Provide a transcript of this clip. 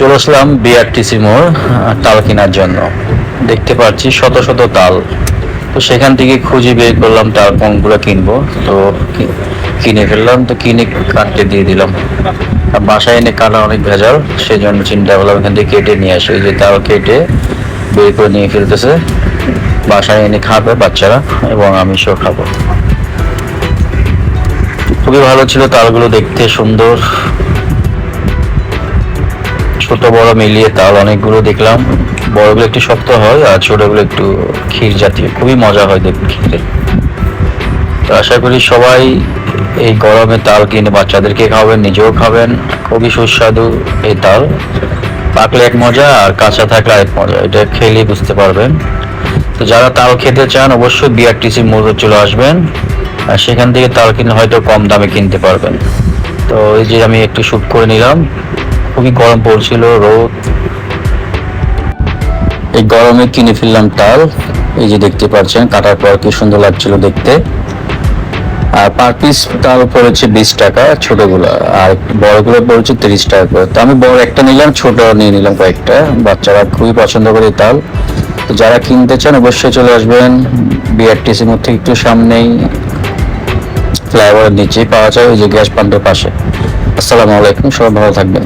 চলে আসলাম বিআরটিসি মোড় তাল কেনার জন্য। দেখতে পাচ্ছি শত শত তাল। তো সেখান থেকে খুঁজে বের করলাম, তাল কোনগুলো কিনবো। তো কিনে ফেললাম, তো কিনে কাটতে দিয়ে দিলাম। বাসায় এনে কাটা অনেক ভেজাল সেই জন্য চিন্তা করলাম এখান থেকে কেটে নিয়ে আসি। যে তাল কেটে বের করে নিয়ে ফেলতেছে। বাসায় এনে খাবে বাচ্চারা, এবং আমি সব খাব। খুবই ভালো ছিল তালগুলো দেখতে, সুন্দর। ছোট বড় মিলিয়ে তাল অনেকগুলো দেখলাম। বড়গুলো একটু শক্ত হয় আর ছোটগুলো একটু ক্ষীর জাতীয়। খুবই মজা হয় দেখতে খেতে। তো আশা করি সবাই এই গরমে তাল কিনে বাচ্চাদেরকে খাবেন, নিজেও খাবেন। খুবই সুস্বাদু এই তাল। পাকলে এক মজা আর কাঁচা থাকলে এক মজা, এটা খেলেই বুঝতে পারবেন। তো যারা তাল খেতে চান, অবশ্যই বিআরটিসি মোড়ে চলে আসবেন। আর সেখান থেকে তাল কিনে হয়তো কম দামে কিনতে পারবেন। তো এই যে আমি একটু শুট করে নিলাম। খুবই গরম পড়ছিল, রোদ। এই গরমে কিনে ফেললাম তাল। এই যে দেখতে পাচ্ছেন, কাটার পর কি সুন্দর লাগছিল দেখতে। আর পার পিস তাল পড়েছে বিশ টাকা, ছোটগুলো। আর বড়গুলো পড়েছে তিরিশ টাকা করে। তো আমি বড় একটা নিলাম, ছোট নিয়ে নিলাম কয়েকটা। বাচ্চারা খুবই পছন্দ করে তাল। তো যারা কিনতে চান অবশ্যই চলে আসবেন বিআরটিসির মধ্যে একটু সামনেই। ফ্লাইওভারের নিচেই পাওয়া যায় ওই যে গ্যাস পাম্পের পাশে। আসসালামু আলাইকুম সবাই ভালো থাকবেন।